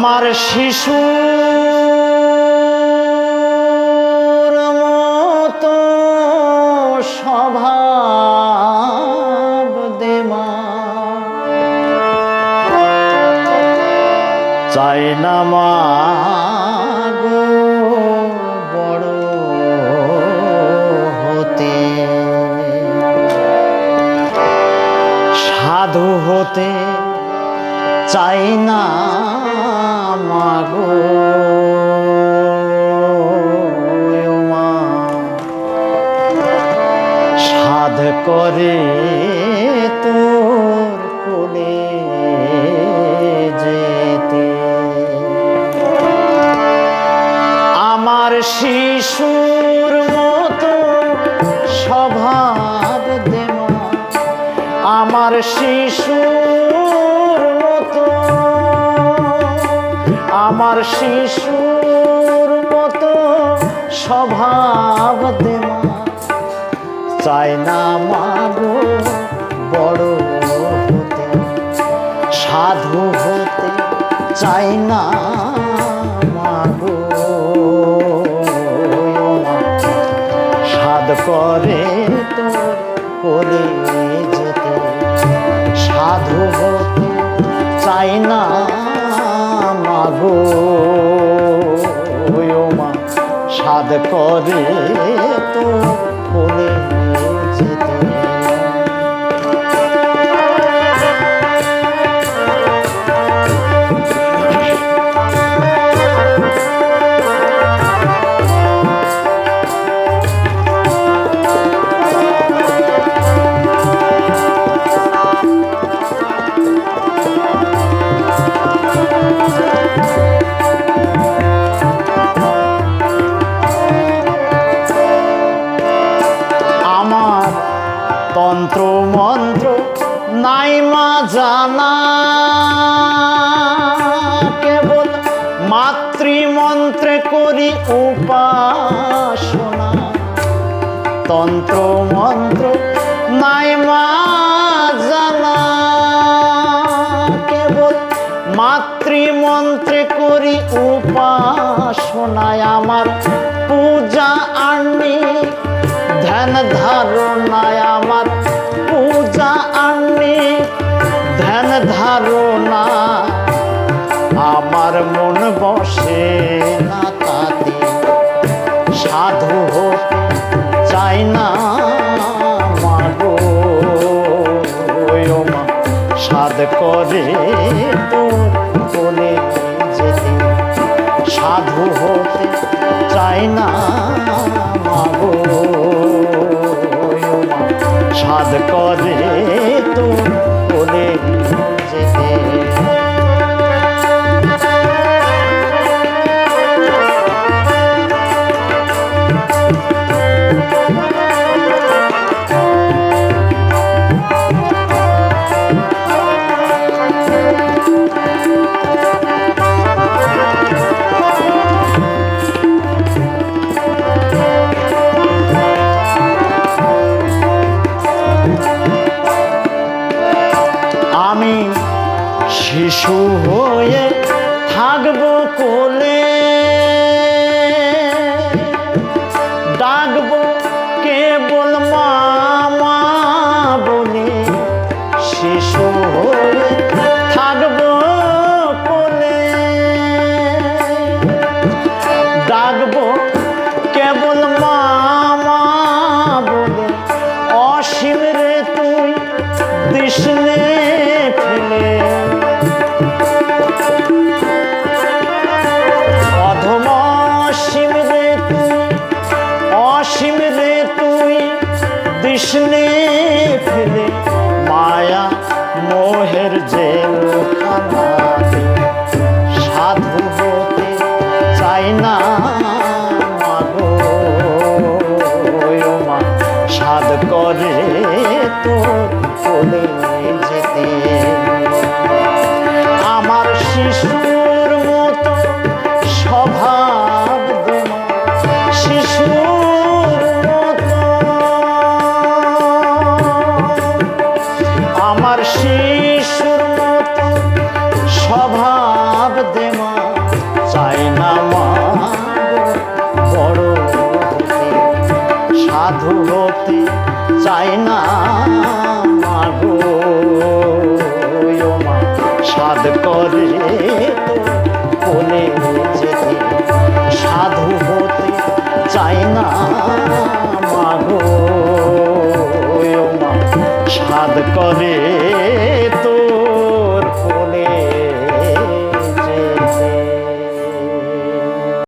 আমার শিশু মতো স্বভাব দেমা। চাই না মা সাধু হতে চাই না করে তোর কোলে যেতে। আমার শিশুর মতো স্বভাব দেমা আমার শিশুর মতো, আমার শিশুর মতো স্বভাব দেমা চাই না মাগো বড় হতে, সাধু হতে চাই না মাগো। সাধ করে তোর করে যেতে, সাধু হতে চাই না মাগো। সাধ করে তোর করে জানা। কেবল মাতৃমন্ত্রে করি উপাসনা। তন্ত্র মন্ত্র নাই মা জানা। কেবল মাতৃমন্ত্রে করি উপাসনায় আমার পূজা আনি, ধ্যান ধারণায় আমার ধারণা, আমার মন বসে না তাতে। সাধু চাই না সাধ করে তোর বলে যেতে। সাধু হতে চাই না সাধ করে শিশু হয়ে থাকব কোলে। ডাকবো কেবল মামা বলে, শিশু হয়ে থাকব কোলে। ডাকবো কেবল মামা বলে, অসীম রে তুই কৃষ্ণে অসীম রে তুই কৃষ্ণে ফেলে মায়া মোহের জেলখানাতে সাধু হতে চাই না মাগো সাধ করে তোর কোলে যেতে। আমার শিশুর আমার শিশুর মতো স্বভাব দেমা, চাই না মা চাই না মাগো সাধ করে কোলে যেতে সাধু হতে, চাই না মাগো সাধ করে